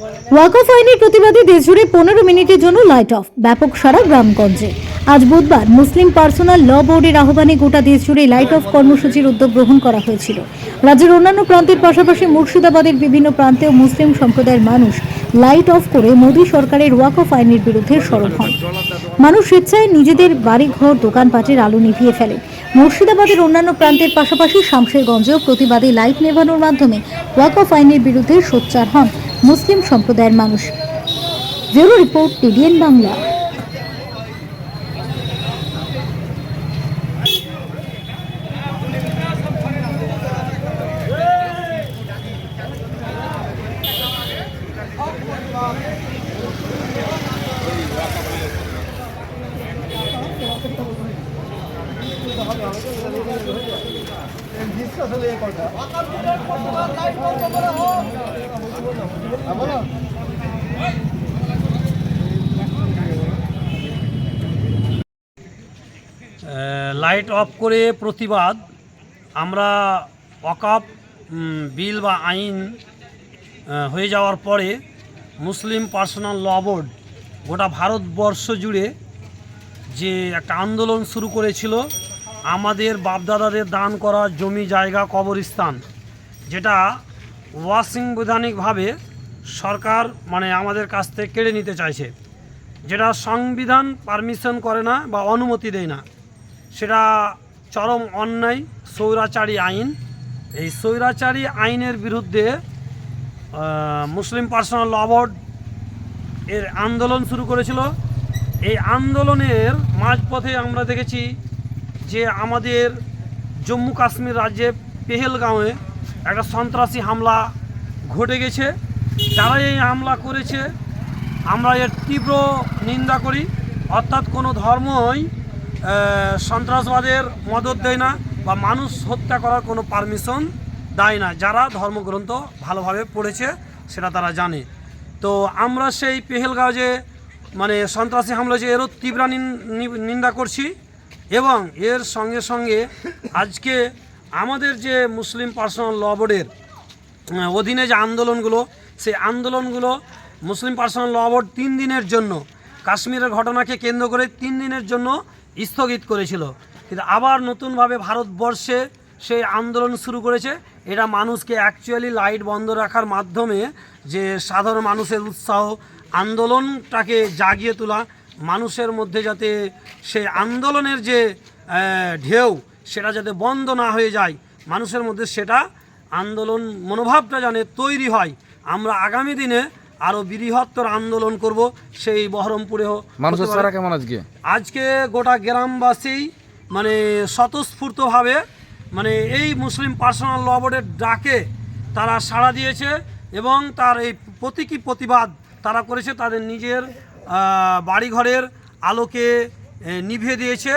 ওয়াকফ আইনের প্রতিবাদে দেশজুড়ে পনেরো মিনিটের জন্য লাইট অফ, ব্যাপক সারা গ্রামগঞ্জে। আজ বুধবার মুসলিম পার্সোনাল ল বোর্ডের আহ্বানে গোটা দেশজুড়ে লাইট অফ কর্মসূচির উদ্যোগ গ্রহণ করা হয়েছিল। রাজ্যের অন্যান্য প্রান্তের পাশাপাশি মুর্শিদাবাদের বিভিন্ন প্রান্তেও মুসলিম সম্প্রদায়ের মানুষ লাইট অফ করে মোদী সরকারের ওয়াকফ আইনের বিরুদ্ধে সরব হন। মানুষ স্বেচ্ছায় নিজেদের বাড়িঘর, দোকানপাটের আলো নিভিয়ে ফেলে। মুর্শিদাবাদের অন্যান্য প্রান্তের পাশাপাশি শামশেরগঞ্জেও প্রতিবাদে লাইট নেভানোর মাধ্যমে ওয়াকফ আইনের বিরুদ্ধে সোচ্চার হন মুসলিম সম্প্রদায়ের মানুষ। Bureau report TDN Bangla. Light off করে প্রতিবাদ। আমরা অকাপ বিল বা আইন হয়ে যাওয়ার পরে মুসলিম পার্সোনাল ল বোর্ড গোটা ভারতবর্ষ জুড়ে যে একটা আন্দোলন শুরু করেছিল, আমাদের বাপদাদাদের দান করা জমি, জায়গা, কবরস্থান, যেটা অসাংবিধানিকভাবে সরকার মানে আমাদের কাছ থেকে কেড়ে নিতে চাইছে। যেটা সংবিধান পারমিশন করে না বা অনুমতি দেয় না। সেটা চরম অন্যায়, স্বৈরাচারী আইন। এই স্বৈরাচারী আইনের বিরুদ্ধে মুসলিম পার্সোনাল ল বোর্ড এর আন্দোলন শুরু করেছিল। এই আন্দোলনের মাঝপথে আমরা দেখেছি যে আমাদের জম্মু কাশ্মীর রাজ্যে পেহেলগাঁওয়ে একটা সন্ত্রাসী হামলা ঘটে গেছে। যারা এই হামলা করেছে, আমরা এর তীব্র নিন্দা করি। অর্থাৎ কোনো ধর্মই সন্ত্রাসবাদের মদত দেয় না বা মানুষ হত্যা করার কোনো পারমিশন দেয় না। যারা ধর্মগ্রন্থ ভালোভাবে পড়েছে, সেটা তারা জানে। তো আমরা সেই পেহেলগাঁও যে মানে সন্ত্রাসী হামলা যে, এরও তীব্র নিন্দা করছি এবং এর সঙ্গে সঙ্গে আজকে আমাদের যে মুসলিম পার্সোনাল ল বোর্ডের অধীনে যে আন্দোলনগুলো, সেই আন্দোলনগুলো মুসলিম পার্সোনাল ল বোর্ড তিন দিনের জন্য কাশ্মীরের ঘটনাকে কেন্দ্র করে তিন দিনের জন্য স্থগিত করেছিল। কিন্তু আবার নতুনভাবে ভারতবর্ষে সেই আন্দোলন শুরু করেছে। এটা মানুষকে অ্যাকচুয়ালি লাইট বন্ধ রাখার মাধ্যমে যে সাধারণ মানুষের উৎসাহ, আন্দোলনটাকে জাগিয়ে তোলা, মানুষের মধ্যে যাতে সেই আন্দোলনের যে ঢেউ সেটা যাতে বন্ধ না হয়ে যায় মানুষের মধ্যে সেটা আন্দোলন মনোভাবটা জানে তৈরি হয়। আমরা আগামী দিনে আরও বৃহত্তর আন্দোলন করব সেই মানুষের সারা কেমন আজকে? আজকে গোটা গ্রামবাসী মানে স্বতঃস্ফূর্তভাবে মানে এই মুসলিম পার্সোনাল ল বোর্ডের ডাকে তারা সাড়া দিয়েছে এবং তার এই প্রতীকী প্রতিবাদ তারা করেছে তাদের নিজের বাড়িঘরের আলোকে নিভিয়ে দিয়েছে।